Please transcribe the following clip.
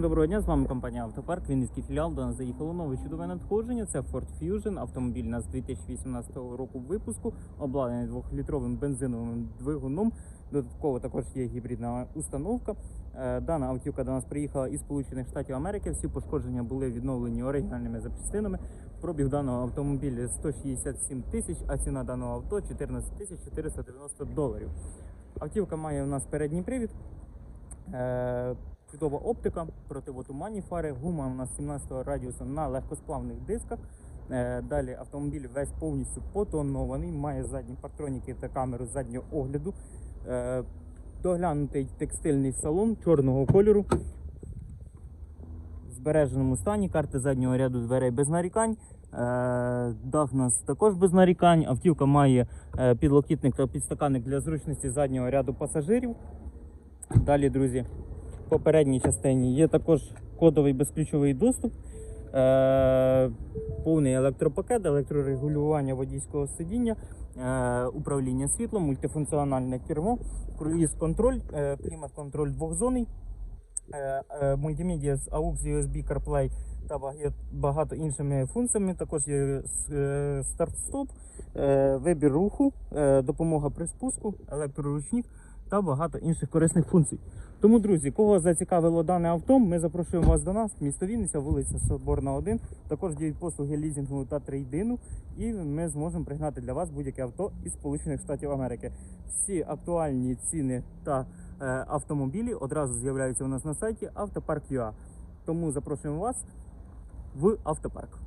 Доброго дня, з вами компанія Автопарк, Вінницький філіал. До нас заїхало нове чудове надходження. Це Ford Fusion, автомобіль нас 2018 року випуску, обладнаний 2-літровим бензиновим двигуном. Додатково також є гібридна установка. Е, Дана автівка до нас приїхала із Сполучених Штатів Америки. Всі пошкодження були відновлені оригінальними запчастинами. Пробіг даного автомобіля 167 тисяч, а ціна даного авто 14 тисяч 490 доларів. Автівка має у нас передній привід. Чудова оптика, противотуманні фари, гума у нас 17 радіусу на легкосплавних дисках. Е, Далі автомобіль весь повністю потонований, має задні партроніки та камеру заднього огляду. Е, Доглянутий текстильний салон чорного кольору. В збереженому стані, карти заднього ряду дверей без нарікань. Е, Дах у нас також без нарікань. Автівка має підлокітник та підстаканник для зручності заднього ряду пасажирів. Далі, друзі, попередній частині є також кодовий безключовий доступ, е, повний електропакет, електрорегулювання водійського сидіння, е, управління світлом, мультифункціональне кермо, круїз-контроль, е, клімат-контроль двохзонний, е, мультимедіа з AUX, USB, CarPlay та багато, іншими функціями. Також є старт-стоп, вибір руху, допомога при спуску, електроручник та багато інших корисних функцій. Тому, друзі, кого зацікавило дане авто, ми запрошуємо вас до нас, місто Вінниця, вулиця Соборна 1. Також діють послуги лізінгу та трейдину, і ми зможемо пригнати для вас будь-яке авто із Сполучених Штатів Америки. Всі актуальні ціни та е, автомобілі одразу з'являються у нас на сайті Автопарк.ua. Тому запрошуємо вас в автопарк.